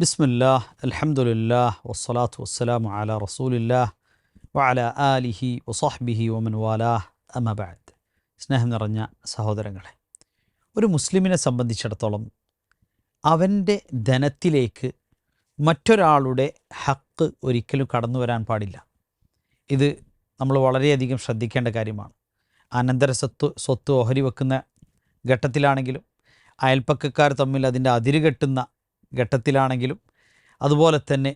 ബിസ്മില്ലാഹ് അൽഹംദുലില്ലാഹ് വസ്സലാത്തു വസ്സലാമു അല റസൂലില്ലാഹ് വഅല ആലിഹി വസാഹ്ബിഹി വമൻ വാലാഹ് അമബാദ് സ്നേഹം നിറഞ്ഞ സഹോദരങ്ങളെ ഒരു മുസ്ലിമിനെ സംബന്ധിച്ചിടത്തോളം അവന്റെ ധനത്തിലേക്ക് മറ്റൊരാളുടെ ഹക്ക് ഒരിക്കലും കടന്നു വരാൻ പാടില്ല. ഇത് നമ്മൾ വളരെയധികം ശ്രദ്ധിക്കേണ്ട കാര്യമാണ്. അനന്തര സ്വത്ത് സ്വത്ത് ഓഹരി വെക്കുന്ന ഘട്ടത്തിലാണെങ്കിലും അയൽപ്പക്കക്കാർ തമ്മിൽ അതിന്റെ അതിരുകെട്ടുന്ന ഘട്ടത്തിലാണെങ്കിലും അതുപോലെ തന്നെ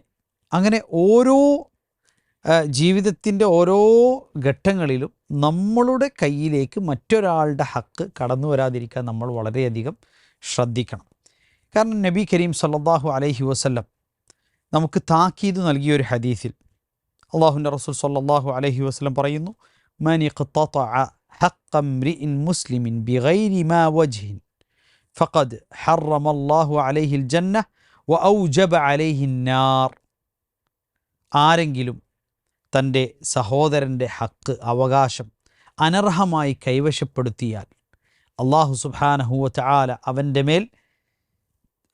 അങ്ങനെ ഓരോ ജീവിതത്തിന്റെ ഓരോ ഘട്ടങ്ങളിലും നമ്മളുടെ കയ്യിലേക്ക് മറ്റൊരാളുടെ ഹക്ക് കടന്നു വരാതിരിക്കാൻ നമ്മൾ വളരെയധികം ശ്രദ്ധിക്കണം. കാരണം നബി കരീം സല്ലാഹു അലൈഹി വസ്ല്ലം നമുക്ക് താക്കീത് നൽകിയ ഒരു ഹദീസിൽ അള്ളാഹുന്റെ റസൂൽ സല്ലാഹു അലൈഹി വസ്ലം പറയുന്നു ഹഖ്ക ഇംറിഇൻ മുസ്ലിമിൻ ബിഗൈരി മാ വജ്ഹിൻ. ഫഖദ് ഹറമ അല്ലാഹു അലൈഹിൽ ജന്ന വ ഔജബ അലൈഹിന്നാർ നാർ ആരെങ്കിലും തന്റെ സഹോദരന്റെ ഹക്ക് അവകാശം അനർഹമായി കൈവശപ്പെടുത്തിയാൽ അള്ളാഹു സുബാനഹുവ ചാല അവന്റെ മേൽ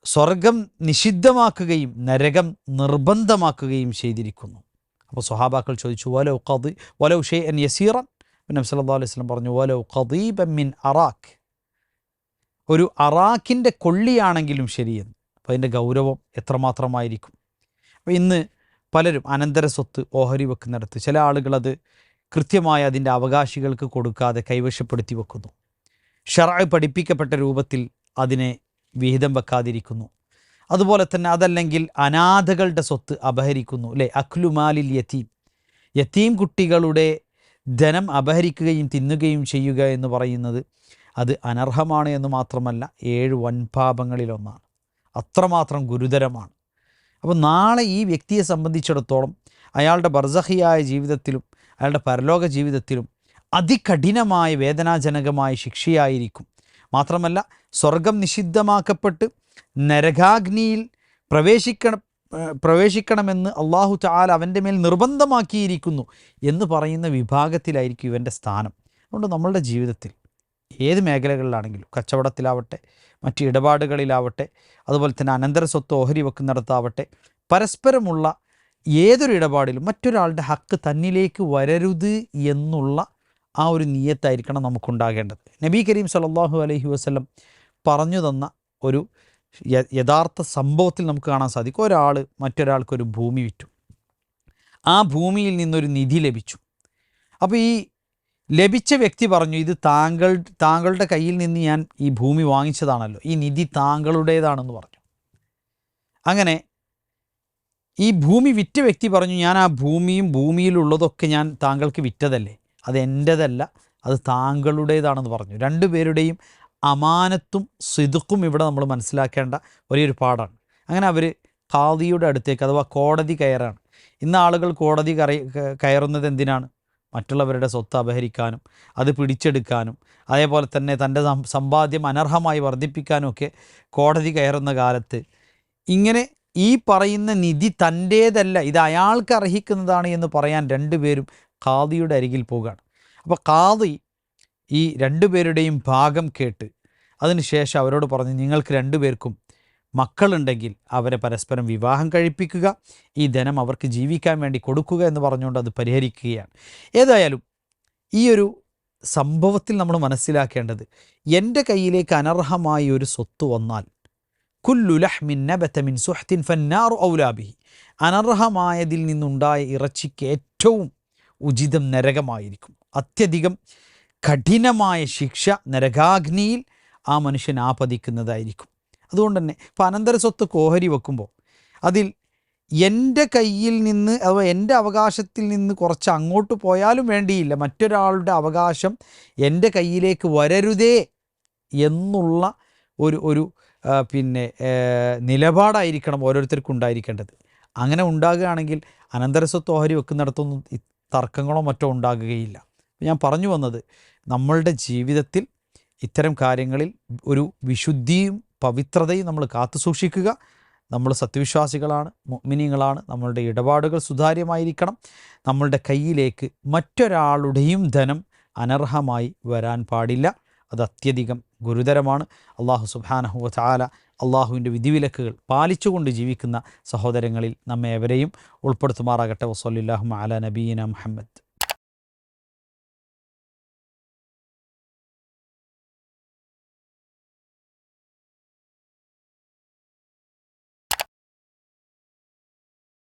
സ്വർഗം നിഷിദ്ധമാക്കുകയും നരകം നിർബന്ധമാക്കുകയും ചെയ്തിരിക്കുന്നു. അപ്പോൾ സ്വഹാബാക്കൾ ചോദിച്ചു വലൗ കദി വലൗ ഷേ എൻ യസീറൻ? നബി സല്ലല്ലാഹു അലൈഹി സ്വലം പറഞ്ഞു വലൗ ഖദീബൻ മിൻ അറാഖ്. ഒരു അറാഖിന്റെ കൊള്ളിയാണെങ്കിലും ശരിയെന്ന് അപ്പോൾ അതിന്റെ ഗൗരവം എത്രമാത്രമായിരിക്കും? അപ്പോൾ ഇന്ന് പലരും അനന്തര സ്വത്ത് ഓഹരി വെക്കുന്നിടത്ത് ചില ആളുകളത് കൃത്യമായി അതിന്റെ അവകാശികൾക്ക് കൊടുക്കാതെ കൈവശപ്പെടുത്തി വെക്കുന്നു. ഷറായ് പഠിപ്പിക്കപ്പെട്ട രൂപത്തിൽ അതിനെ വിഹിതം വെക്കാതിരിക്കുന്നു. അതുപോലെ തന്നെ അതല്ലെങ്കിൽ അനാഥകളുടെ സ്വത്ത് അപഹരിക്കുന്നു അല്ലേ? അഖ്ലുമാലിൽ യത്തീം യത്തീം കുട്ടികളുടെ ധനം അപഹരിക്കുകയും തിന്നുകയും ചെയ്യുക എന്ന് പറയുന്നത് അത് അനർഹമാണ് എന്ന് മാത്രമല്ല ഏഴ് വൻപാപങ്ങളിലൊന്നാണ്. അത്രമാത്രം ഗുരുതരമാണ്. അപ്പോൾ നാളെ ഈ വ്യക്തിയെ സംബന്ധിച്ചിടത്തോളം അയാളുടെ ബർസഹിയായ ജീവിതത്തിലും അയാളുടെ പരലോക ജീവിതത്തിലും അതികഠിനമായ വേദനാജനകമായ ശിക്ഷയായിരിക്കും. മാത്രമല്ല സ്വർഗം നിഷിദ്ധമാക്കപ്പെട്ട് നരകാഗ്നിയിൽ പ്രവേശിക്കണം പ്രവേശിക്കണമെന്ന് അള്ളാഹു ചാൽ അവന്റെ മേൽ നിർബന്ധമാക്കിയിരിക്കുന്നു എന്ന് പറയുന്ന വിഭാഗത്തിലായിരിക്കും ഇവന്റെ സ്ഥാനം. അതുകൊണ്ട് നമ്മളുടെ ജീവിതത്തിൽ ഏത് മേഖലകളിലാണെങ്കിലും കച്ചവടത്തിലാവട്ടെ മറ്റ് ഇടപാടുകളിലാവട്ടെ അതുപോലെ തന്നെ അനന്തര സ്വത്ത് ഓഹരി വെക്കുന്നിടത്താവട്ടെ പരസ്പരമുള്ള ഏതൊരു ഇടപാടിലും മറ്റൊരാളുടെ ഹക്ക് തന്നിലേക്ക് വരരുത് എന്നുള്ള ആ ഒരു നീയത്തായിരിക്കണം നമുക്കുണ്ടാകേണ്ടത്. നബി കരീം സല്ലല്ലാഹു അലഹി വസ്ലം പറഞ്ഞു തന്ന ഒരു യഥാർത്ഥ സംഭവത്തിൽ നമുക്ക് കാണാൻ സാധിക്കും. ഒരാൾ മറ്റൊരാൾക്കൊരു ഭൂമി വിറ്റു. ആ ഭൂമിയിൽ നിന്നൊരു നിധി ലഭിച്ചു. അപ്പോൾ ഈ ലഭിച്ച വ്യക്തി പറഞ്ഞു ഇത് താങ്കൾ താങ്കളുടെ കയ്യിൽ നിന്ന് ഞാൻ ഈ ഭൂമി വാങ്ങിച്ചതാണല്ലോ. ഈ നിധി താങ്കളുടേതാണെന്ന് പറഞ്ഞു. അങ്ങനെ ഈ ഭൂമി വിറ്റ വ്യക്തി പറഞ്ഞു ഞാൻ ആ ഭൂമിയും ഭൂമിയിലുള്ളതൊക്കെ ഞാൻ താങ്കൾക്ക് വിറ്റതല്ലേ? അത് എന്റെതല്ല അത് താങ്കളുടേതാണെന്ന് പറഞ്ഞു. രണ്ടുപേരുടെയും അമാനത്തും സിതുക്കും ഇവിടെ നമ്മൾ മനസ്സിലാക്കേണ്ട ഒരേയൊരു പാടാണ് അങ്ങനെ അവർ ഖാദിയുടെ അടുത്തേക്ക് അഥവാ കോടതി കയറാണ്. ഇന്ന് ആളുകൾ കോടതി കയറുന്നത് എന്തിനാണ്? മറ്റുള്ളവരുടെ സ്വത്ത് അപഹരിക്കാനും അത് പിടിച്ചെടുക്കാനും അതേപോലെ തന്നെ തന്റെ സമ്പാദ്യം അനർഹമായി വർദ്ധിപ്പിക്കാനും ഒക്കെ കോടതി കയറുന്ന കാലത്ത് ഇങ്ങനെ ഈ പറയുന്ന നിധി തന്റേതല്ല ഇത് അയാൾക്ക് അർഹിക്കുന്നതാണ് എന്ന് പറയാൻ രണ്ടുപേരും കാതിയുടെ അരികിൽ പോകുകയാണ് അപ്പോൾ കാതി ഈ രണ്ടുപേരുടെയും ഭാഗം കേട്ട് അതിനുശേഷം അവരോട് പറഞ്ഞ് നിങ്ങൾക്ക് രണ്ടുപേർക്കും മക്കളുണ്ടെങ്കിൽ അവരെ പരസ്പരം വിവാഹം കഴിപ്പിക്കുക ഈ ധനം അവർക്ക് ജീവിക്കാൻ വേണ്ടി കൊടുക്കുക എന്ന് പറഞ്ഞുകൊണ്ട് അത് പരിഹരിക്കുകയാണ്. ഏതായാലും ഈ ഒരു സംഭവത്തിൽ നമ്മൾ മനസ്സിലാക്കേണ്ടത് എന്റെ കയ്യിലേക്ക് അനർഹമായ ഒരു സ്വത്ത് വന്നാൽ കുല്ലുലഹ്മിൻ സുഹത്തിൻ ഫന്നാറു ഔലാബിഹി അനർഹമായതിൽ നിന്നുണ്ടായ ഇറച്ചിക്ക് ഏറ്റവും ഉചിതം നരകമായിരിക്കും. അത്യധികം കഠിനമായ ശിക്ഷ നരകാഗ്നിയിൽ ആ മനുഷ്യൻ ആപതിക്കുന്നതായിരിക്കും. അതുകൊണ്ട് തന്നെ ഇപ്പോൾ അനന്തര സ്വത്ത് കോഹരി വെക്കുമ്പോൾ അതിൽ എന്റെ കയ്യിൽ നിന്ന് അഥവാ എന്റെ അവകാശത്തിൽ നിന്ന് കുറച്ച് അങ്ങോട്ട് പോയാലും വേണ്ടിയില്ല. മറ്റൊരാളുടെ അവകാശം എന്റെ കയ്യിലേക്ക് വരരുതേ എന്നുള്ള ഒരു ഒരു പിന്നെ നിലപാടായിരിക്കണം ഓരോരുത്തർക്കും ഉണ്ടായിരിക്കേണ്ടത്. അങ്ങനെ ഉണ്ടാകുകയാണെങ്കിൽ അനന്തര സ്വത്ത് ഓഹരി വെക്കുന്നിടത്തൊന്നും തർക്കങ്ങളോ മറ്റോ ഉണ്ടാകുകയില്ല. ഞാൻ പറഞ്ഞു വന്നത് നമ്മളുടെ ജീവിതത്തിൽ ഇത്തരം കാര്യങ്ങളിൽ ഒരു വിശുദ്ധിയും പവിത്രതയും നമ്മൾ കാത്തു സൂക്ഷിക്കുക. നമ്മൾ സത്യവിശ്വാസികളാണ് മിനിങ്ങളാണ് നമ്മളുടെ ഇടപാടുകൾ സുതാര്യമായിരിക്കണം. നമ്മളുടെ കയ്യിലേക്ക് മറ്റൊരാളുടെയും ധനം അനർഹമായി വരാൻ പാടില്ല. അത് അത്യധികം ഗുരുതരമാണ്. അള്ളാഹു സുബാനഹു ചാല അള്ളാഹുവിന്റെ വിധിവിലക്കുകൾ പാലിച്ചുകൊണ്ട് ജീവിക്കുന്ന സഹോദരങ്ങളിൽ നമ്മെ എവരെയും ഉൾപ്പെടുത്തുമാറാകട്ടെ. വസല്ലാഹു അല നബീന മുഹമ്മദ്.